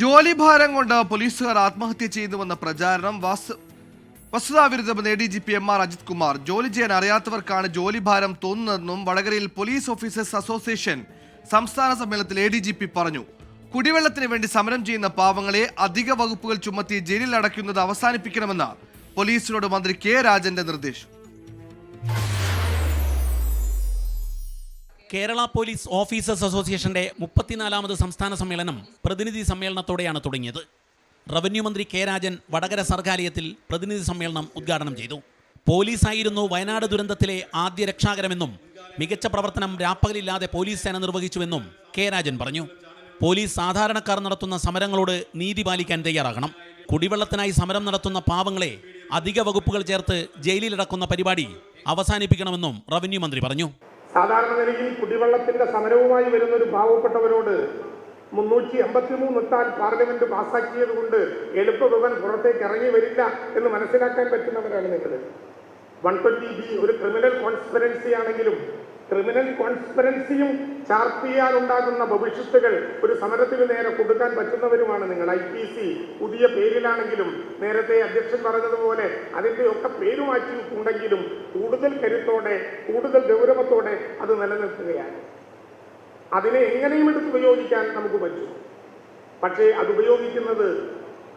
ജോലിഭാരം കൊണ്ട് പോലീസുകാർ ആത്മഹത്യ ചെയ്യുന്നുവെന്ന പ്രചാരണം വാസ് വസ്തുതാവിരുദ്ധമെന്ന് A D G P M R Ajith Kumar. ജോലി ചെയ്യാൻ അറിയാത്തവർക്കാണ് ജോലിഭാരം തോന്നുന്നതെന്നും വടകരയിൽ പോലീസ് ഓഫീസേഴ്സ് അസോസിയേഷൻ സംസ്ഥാന സമ്മേളനത്തിൽ എ ഡി ജി പി പറഞ്ഞു. കുടിവെള്ളത്തിന് വേണ്ടി സമരം ചെയ്യുന്ന പാവങ്ങളെ അധിക വകുപ്പുകൾ ചുമത്തി ജയിലിൽ അടയ്ക്കുന്നത് അവസാനിപ്പിക്കണമെന്ന് പോലീസിനോട് മന്ത്രി കെ രാജന്റെ നിർദ്ദേശം. കേരള പോലീസ് ഓഫീസേഴ്സ് അസോസിയേഷന്റെ മുപ്പത്തിനാലാമത് സംസ്ഥാന സമ്മേളനം പ്രതിനിധി സമ്മേളനത്തോടെയാണ് തുടങ്ങിയത്. റവന്യൂ മന്ത്രി കെ രാജൻ വടകര സർഗാലയത്തിൽ പ്രതിനിധി സമ്മേളനം ഉദ്ഘാടനം ചെയ്തു. പോലീസായിരുന്നു വയനാട് ദുരന്തത്തിലെ ആദ്യ രക്ഷാകരമെന്നും മികച്ച പ്രവർത്തനം രാപ്പകലില്ലാതെ പോലീസ് സേന നിർവഹിച്ചുവെന്നും കെ രാജൻ പറഞ്ഞു. പോലീസ് സാധാരണക്കാർ നടത്തുന്ന സമരങ്ങളോട് നീതി പാലിക്കാൻ തയ്യാറാകണം. കുടിവെള്ളത്തിനായി സമരം നടത്തുന്ന പാവങ്ങളെ അധിക വകുപ്പുകൾ ചേർത്ത് ജയിലിലടക്കുന്ന പരിപാടി അവസാനിപ്പിക്കണമെന്നും റവന്യൂ മന്ത്രി പറഞ്ഞു. സാധാരണ നിലയിൽ കുടിവെള്ളത്തിന്റെ സമരവുമായി വരുന്ന ഒരു പാവപ്പെട്ടവരോട് മുന്നൂറ്റി എൺപത്തി മൂന്ന് എത്താൻ പാർലമെന്റ് പാസ്സാക്കിയത് കൊണ്ട് എളുപ്പഭവൻ പുറത്തേക്ക് ഇറങ്ങി വരില്ല എന്ന് മനസ്സിലാക്കാൻ പറ്റുന്നവരാണ് നിങ്ങൾ. വൺ ട്വന്റി ബി ഒരു ക്രിമിനൽ കോൺസ്പിറൻസി ആണെങ്കിലും ക്രിമിനൽ കോൺസ്പിറൻസിയും ചാർട്ട് ചെയ്യാനുണ്ടാകുന്ന ഭവിഷ്യത്തുകൾ ഒരു സമരത്തിന് നേരെ കൊടുക്കാൻ പറ്റുന്നവരുമാണ് നിങ്ങൾ. ഐ പി സി പുതിയ പേരിലാണെങ്കിലും നേരത്തെ അധ്യക്ഷൻ പറഞ്ഞതുപോലെ അതിന്റെയൊക്കെ പേര് മാറ്റിയിട്ടുണ്ടെങ്കിലും കൂടുതൽ കരുത്തോടെ കൂടുതൽ ഗൗരവത്തോടെ അത് നിലനിർത്തുകയാണ്. അതിനെ എങ്ങനെയും എടുത്ത് ഉപയോഗിക്കാൻ നമുക്ക് പറ്റും. പക്ഷേ അത് ഉപയോഗിക്കുന്നത്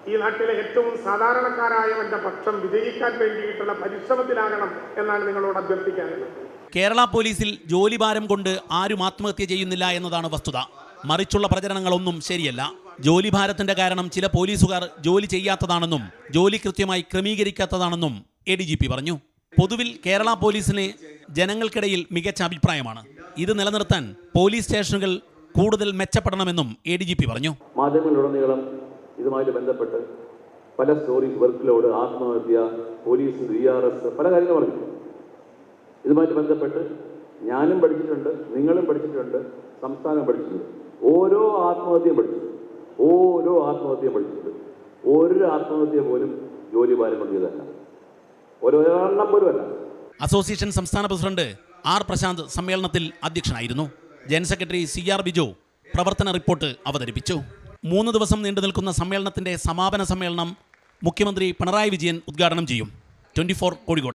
ഈ നാട്ടിലെ ഏറ്റവും സാധാരണക്കാരായവന്റെ പക്ഷം വിജയിക്കാൻ വേണ്ടിയിട്ടുള്ള പരിശ്രമത്തിലാകണം എന്നാണ് നിങ്ങളോട് അഭ്യർത്ഥിക്കാനുള്ളത്. കേരള പോലീസിൽ ജോലിഭാരം കൊണ്ട് ആരും ആത്മഹത്യ ചെയ്യുന്നില്ല എന്നതാണ് വസ്തുത. മറിച്ചുള്ള പ്രചരണങ്ങളൊന്നും ശരിയല്ല. ജോലിഭാരത്തിന്റെ കാരണം ചില പോലീസുകാർ ജോലി ചെയ്യാത്തതാണെന്നും ജോലി കൃത്യമായി ക്രമീകരിക്കാത്തതാണെന്നും എ ഡി ജി പി പറഞ്ഞു. പൊതുവിൽ കേരള പോലീസിന് ജനങ്ങൾക്കിടയിൽ മികച്ച അഭിപ്രായമാണ്. ഇത് നിലനിർത്താൻ പോലീസ് സ്റ്റേഷനുകൾ കൂടുതൽ മെച്ചപ്പെടണമെന്നും എ ഡി ജി പി പറഞ്ഞു. മാധ്യമങ്ങളിലുടനീളം ഇതുമായിട്ട് ബന്ധപ്പെട്ട് പല സ്റ്റോറീസ് വർക്ക് ലോഡ് ആത്മഹത്യ പോലീസ് ഡി ആർ എസ് പല കാര്യങ്ങൾ പറഞ്ഞു ഇതുമായിട്ട് ബന്ധപ്പെട്ട് ഞാനും പഠിച്ചിട്ടുണ്ട് നിങ്ങളും പഠിച്ചിട്ടുണ്ട് സംസ്ഥാനം പഠിച്ചിട്ടുണ്ട്. ഓരോ ആത്മഹത്യയും പഠിച്ചിട്ടുണ്ട്. ഓരോ ആത്മഹത്യയും പഠിച്ചിട്ടുണ്ട്. ഒരു ആത്മഹത്യ പോലും ജോലി ഭാരം കൊണ്ടിയതല്ല ഒരെണ്ണം പോലും അല്ല. അസോസിയേഷൻ സംസ്ഥാന പ്രസിഡന്റ് ആർ പ്രശാന്ത് സമ്മേളനത്തിൽ അധ്യക്ഷനായിരുന്നു. General secretary C R Biju പ്രവർത്തന റിപ്പോർട്ട് അവതരിപ്പിച്ചു. മൂന്ന് ദിവസം നീണ്ടു നിൽക്കുന്ന സമ്മേളനത്തിന്റെ സമാപന സമ്മേളനം മുഖ്യമന്ത്രി പിണറായി വിജയൻ ഉദ്ഘാടനം ചെയ്യും. ട്വന്റി കോഴിക്കോട്.